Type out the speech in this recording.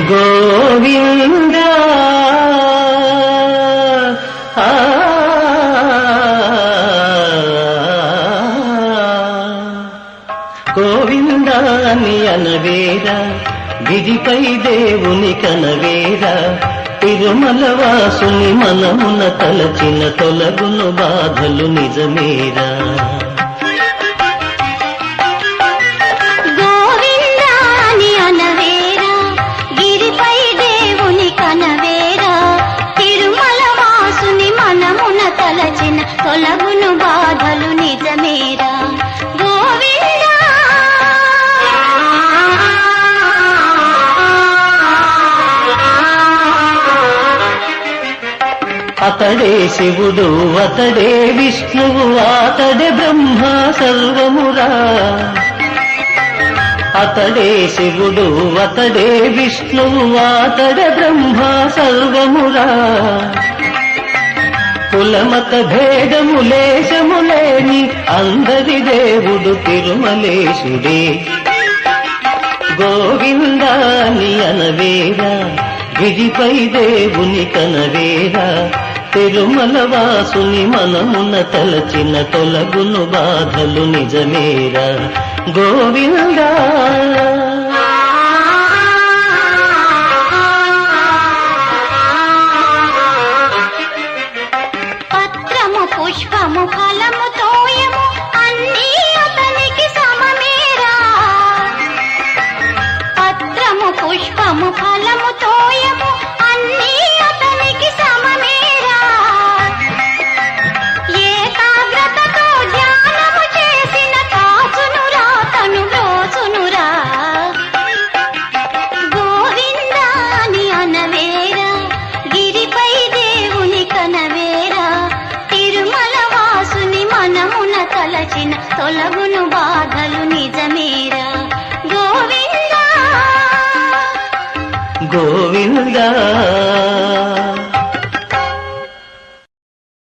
గోవింద ఆ. గోవిందాని అనవేరా గిరిపై దేవుని కనవేరా తిరుమల వాసుని మనమున తలచిన తొలగును బాధలు నిజమేరా అతడే శివుడు అతడే విష్ణువు అతడే బ్రహ్మ సర్వమురా. అతడే శివుడు అతడే విష్ణువు అతడే బ్రహ్మ సర్వమురా. కులమత భేదము లేశములేని అందరి దేవుడు తిరుమలేశుడే. గోవిందాని అనవేరా గిరిపై దేవుని కనవేరా తిరుమల వాసుని మనమున తలచిన తొలగును బాధలు నిజమేరా. గోవిందా తలచిన తొలగును బాధలు నిజమేరా? గోవిందా! గోవిందా!